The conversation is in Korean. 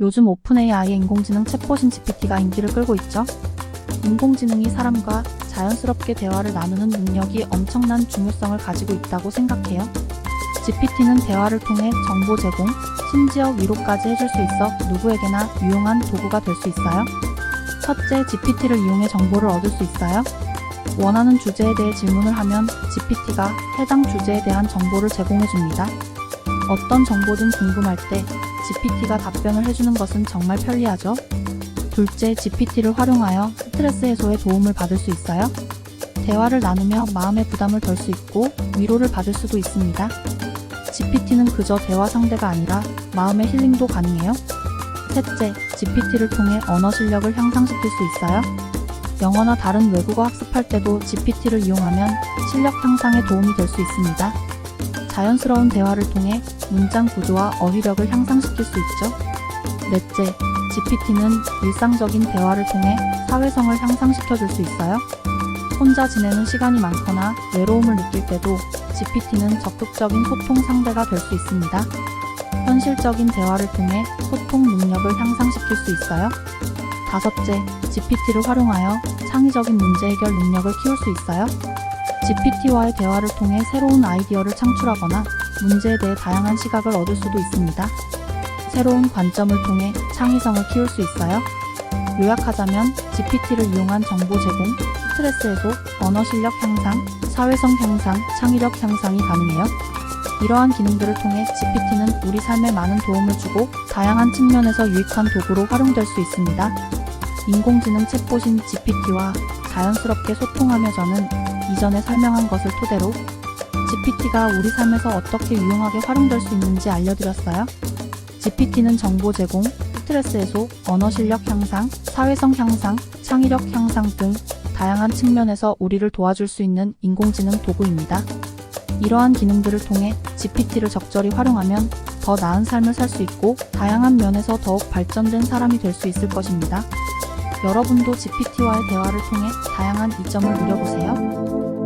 요즘 오픈 AI의 인공지능 챗봇인 GPT가 인기를 끌고 있죠. 인공지능이 사람과 자연스럽게 대화를 나누는 능력이 엄청난 중요성을 가지고 있다고 생각해요. GPT는 대화를 통해 정보 제공, 심지어 위로까지 해줄 수 있어 누구에게나 유용한 도구가 될 수 있어요. 첫째, GPT를 이용해 정보를 얻을 수 있어요. 원하는 주제에 대해 질문을 하면 GPT가 해당 주제에 대한 정보를 제공해 줍니다. 어떤 정보든 궁금할 때 GPT가 답변을 해주는 것은 정말 편리하죠. 둘째, GPT를 활용하여 스트레스 해소에 도움을 받을 수 있어요. 대화를 나누며 마음의 부담을 덜 수 있고 위로를 받을 수도 있습니다. GPT는 그저 대화 상대가 아니라 마음의 힐링도 가능해요. 셋째, GPT를 통해 언어 실력을 향상시킬 수 있어요. 영어나 다른 외국어 학습할 때도 GPT를 이용하면 실력 향상에 도움이 될 수 있습니다. 자연스러운 대화를 통해 문장 구조와 어휘력을 향상시킬 수 있죠. 넷째, GPT는 일상적인 대화를 통해 사회성을 향상시켜 줄 수 있어요. 혼자 지내는 시간이 많거나 외로움을 느낄 때도 GPT는 적극적인 소통 상대가 될 수 있습니다. 현실적인 대화를 통해 소통 능력을 향상시킬 수 있어요. 다섯째, GPT를 활용하여 창의적인 문제 해결 능력을 키울 수 있어요. GPT와의 대화를 통해 새로운 아이디어를 창출하거나 문제에 대해 다양한 시각을 얻을 수도 있습니다. 새로운 관점을 통해 창의성을 키울 수 있어요. 요약하자면 GPT를 이용한 정보 제공, 스트레스 해소, 언어 실력 향상, 사회성 향상, 창의력 향상이 가능해요. 이러한 기능들을 통해 GPT는 우리 삶에 많은 도움을 주고 다양한 측면에서 유익한 도구로 활용될 수 있습니다. 인공지능 챗봇인 GPT와 자연스럽게 소통하며 저는 이전에 설명한 것을 토대로 GPT가 우리 삶에서 어떻게 유용하게 활용될 수 있는지 알려드렸어요. GPT는 정보 제공, 스트레스 해소, 언어 실력 향상, 사회성 향상, 창의력 향상 등 다양한 측면에서 우리를 도와줄 수 있는 인공지능 도구입니다. 이러한 기능들을 통해 GPT를 적절히 활용하면 더 나은 삶을 살 수 있고 다양한 면에서 더욱 발전된 사람이 될 수 있을 것입니다. 여러분도 GPT와의 대화를 통해 다양한 이점을 누려보세요.